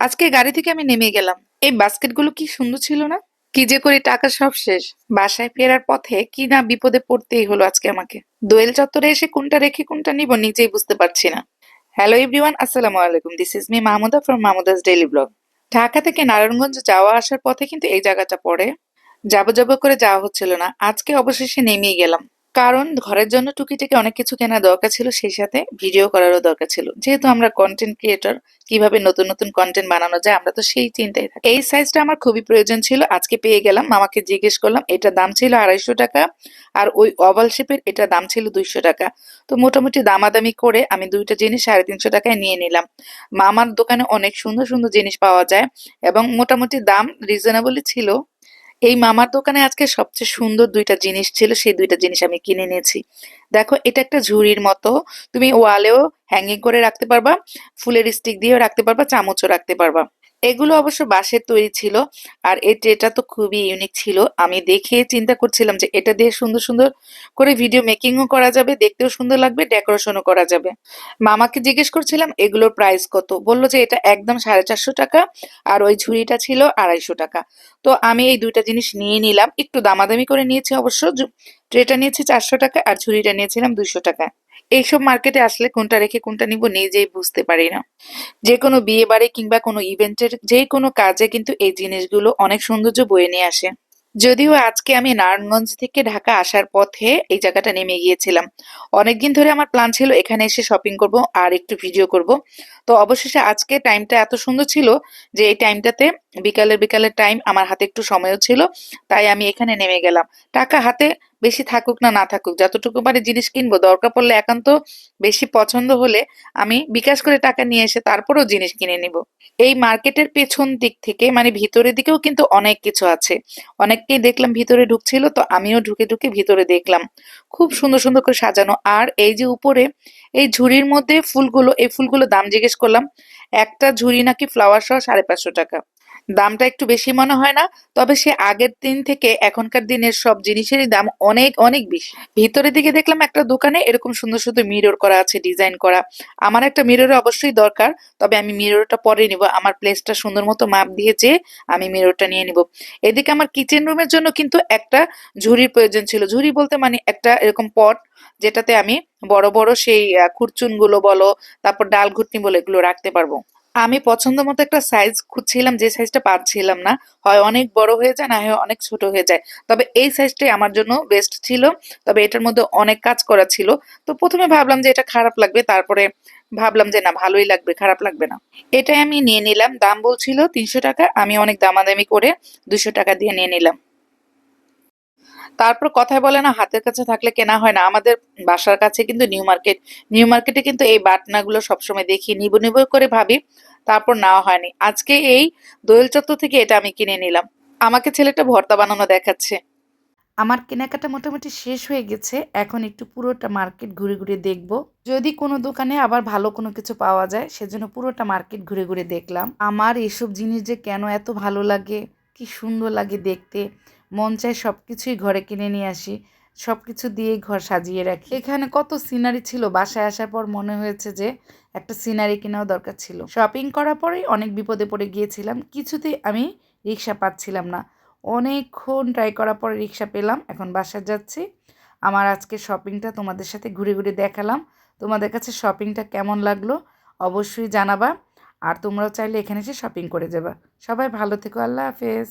আজকে গাড়ি থেকে আমি নেমে গেলাম। এই বাস্কেটগুলো কি সুন্দর ছিল না? কি যে করি টাকা সব শেষ। বাসায় ফেরার পথে কি না বিপদে পড়তেই হলো আজকে আমাকে। দোয়েল চত্বরে এসে কোনটা রেখে কোনটা নিব নিজেই বুঝতে পারছি না। হ্যালো এভরিওয়ান, আসসালামু আলাইকুম। This is me Mahmuda from Mahmuda's daily blog. Dhaka থেকে নারায়ণগঞ্জ যাওয়া আসার পথে কিন্তু এই জায়গাটা পড়ে। যাব যাব করে যাওয়া হচ্ছিল না। আজকে অবশেষে নেমেই গেলাম। কারণ ঘরের জন্য টুকিটাকি অনেক কিছু কেনা দরকার ছিল, সেই সাথে ভিডিও করারও দরকার ছিল। যেহেতু আমরা কন্টেন্ট ক্রিয়েটর কীভাবে নতুন নতুন কন্টেন্ট বানানো যায়, আমরা তো সেই চিন্তায় থাকি। এই সাইজটা আমার খুবই প্রয়োজন ছিল, আজকে পেয়ে গেলাম, মামাকে জিজ্ঞেস করলাম, এটা দাম ছিল আড়াইশো টাকা আর ওই ওভাল শেপের এটা দাম ছিল দুইশো টাকা। তো মোটামুটি দামাদামি করে আমি দুইটা জিনিস সাড়ে তিনশো টাকায় নিয়ে নিলাম। মামার দোকানে অনেক সুন্দর সুন্দর জিনিস পাওয়া যায় এবং মোটামুটি দাম রিজনেবলই ছিল। এই মামার দোকানে আজকে সবচেয়ে সুন্দর দুইটা জিনিস ছিল, সেই দুইটা জিনিস আমি কিনে নিয়েছি। দেখো, এটা একটা ঝুড়ির মতো। তুমি ওয়ালেও হ্যাঙ্গিং করে রাখতে পারবা, ফুলের স্টিক দিয়েও রাখতে পারবা, চামচও রাখতে পারবা। এগুলো অবশ্য বাঁশের তৈরি ছিল, আর এই ট্রেটা তো খুবই ইউনিক ছিল। আমি দেখে চিন্তা করছিলাম যে এটা দিয়ে সুন্দর সুন্দর করে ভিডিও মেকিংও করা যাবে, দেখতেও সুন্দর লাগবে ডেকোরেশনও করা যাবে। মামাকে জিজ্ঞেস করছিলাম, এগুলোর প্রাইস কত? বলল যে এটা একদম সাড়ে চারশো টাকা, আর ওই ঝুড়িটা ছিল আড়াইশো টাকা। তো আমি এই দুইটা জিনিস নিয়ে নিলাম, একটু দামাদামি করে নিয়েছি অবশ্য ট্রেটা নিয়েছি চারশো টাকা আর ঝুড়িটা নিয়েছিলাম দুইশো টাকা এইসব মার্কেটে আসলে কোনটা রেখে কোনটা নিব নিজেই বুঝতে পারি না। যে কোনো বিয়ে বাড়ি কিংবা কোনো ইভেন্টের যে কোনো কাজে কিন্তু এই জিনিসগুলো অনেক সৌন্দর্য বয়ে নিয়ে আসে। যদিও আজকে আমি নারায়ণগঞ্জ থেকে ঢাকা আসার পথে এই জায়গাটা নেমে গিয়েছিলাম। অনেকদিন ধরে আমার প্ল্যান ছিল এখানে এসে শপিং করব আর একটু ভিডিও করব। তো অবশেষে আজকে টাইমটা এত সুন্দর ছিল যে এই টাইমটাতে বিকালের বিকালের টাইম আমার হাতে একটু সময়ও ছিল, তাই আমি এখানে নেমে গেলাম। টাকা হাতে বেশি থাকুক না না থাকুক, যতটুকু পারে জিনিস কিনবো। দরকার পড়লে একান্ত বেশি পছন্দ হলে আমি বিকাশ করে টাকা নিয়ে এসে তারপরেও জিনিস কিনে নিব। এই মার্কেটের পেছন দিক থেকে মানে ভিতরের দিকেও কিন্তু অনেক কিছু আছে। অনেককেই দেখলাম ভিতরে ঢুকছিল, তো আমিও ঢুকে ঢুকে ভিতরে দেখলাম। খুব সুন্দর সুন্দর করে সাজানো। আর এই যে উপরে, এই ঝুড়ির মধ্যে ফুলগুলো, এই ফুলগুলো দাম জিজ্ঞেস করলাম, একটা ঝুড়ি নাকি ফ্লাওয়ার সহ সাড়ে পাঁচশো টাকা। দামটা একটু বেশি মনে হয় না, তবে সে আগের দিন থেকে এখনকার দিনের সব জিনিসেরই দাম অনেক অনেক বেশি। ভিতরের দিকে দেখলাম একটা দোকানে এরকম সুন্দর সুন্দর মিরর করা আছে ডিজাইন করা। আমার একটা মিরর অবশ্যই দরকার, তবে আমি মিররটা পরে নিব। আমার প্লেসটা সুন্দর মতো মাপ দিয়ে দিয়েছে আমি মিররটা নিয়ে নিব। এদিকে আমার কিচেন রুমের জন্য কিন্তু একটা ঝুড়ির প্রয়োজন ছিল। ঝুড়ি বলতে মানে একটা এরকম পট যেটাতে আমি বড় বড় সেই খুরচুনগুলো বলো, তারপর ডাল ঘুটনি বলো, এগুলো রাখতে পারব। আমি পছন্দ মতো একটা সাইজ খুঁজছিলাম, যে সাইজটা পাচ্ছিলাম না। হয় অনেক বড় হয়ে যায়, না হয় অনেক ছোট হয়ে যায়। তবে এই সাইজটাই আমার জন্য বেস্ট ছিল। তবে এটার মধ্যে অনেক কাজ করা ছিল। তো প্রথমে ভাবলাম যে এটা খারাপ লাগবে, তারপরে ভাবলাম যে না, ভালোই লাগবে, খারাপ লাগবে না। এটাই আমি নিয়ে নিলাম। দাম বলছিল তিনশো টাকা, আমি অনেক দামাদামি করে দুশো টাকা দিয়ে নিয়ে নিলাম। তারপর কথায় বলে না, হাতের কাছে থাকলে কেনা হয় না। আমাদের বাসার কাছে কিন্তু নিউ মার্কেট। নিউ মার্কেটে কিন্তু এই বাটনাগুলো সবসময় দেখি, নিব নিব করে ভাবি, তারপর নেওয়া হয়নি। আজকে এই দোয়েল চত্বর থেকে এটা আমি কিনে নিলাম। আমাকে ছেলেটা ভর্তা বানানো দেখাচ্ছে। আমার কেনাকাটা মোটামুটি শেষ হয়ে গেছে। এখন একটু পুরোটা মার্কেট ঘুরে ঘুরে দেখব। যদি কোনো দোকানে আবার ভালো কোনো কিছু পাওয়া যায়, সেজন্য পুরোটা মার্কেট ঘুরে ঘুরে দেখলাম। আমার এসব জিনিস যে কেন এত ভালো লাগে, কি সুন্দর লাগে দেখতে মন চায় সব কিছুই ঘরে কিনে নিয়ে আসি সব কিছু দিয়েই ঘর সাজিয়ে রাখি। এখানে কত সিনারি ছিল, বাসায় আসার পর মনে হয়েছে যে একটা সিনারি কেনাও দরকার ছিল। শপিং করার পরেই অনেক বিপদে পড়ে গিয়েছিলাম, কিছুতেই আমি রিক্সা পাচ্ছিলাম না। অনেকক্ষণ ট্রাই করার পরে রিক্সা পেলাম, এখন বাসায় যাচ্ছি। আমার আজকে শপিংটা তোমাদের সাথে ঘুরে ঘুরে দেখালাম। তোমাদের কাছে শপিংটা কেমন লাগল অবশ্যই জানাবা, আর তোমরাও চাইলে এখানে এসে শপিং করে যাবা। সবাই ভালো থেকো, আল্লাহ হাফেজ।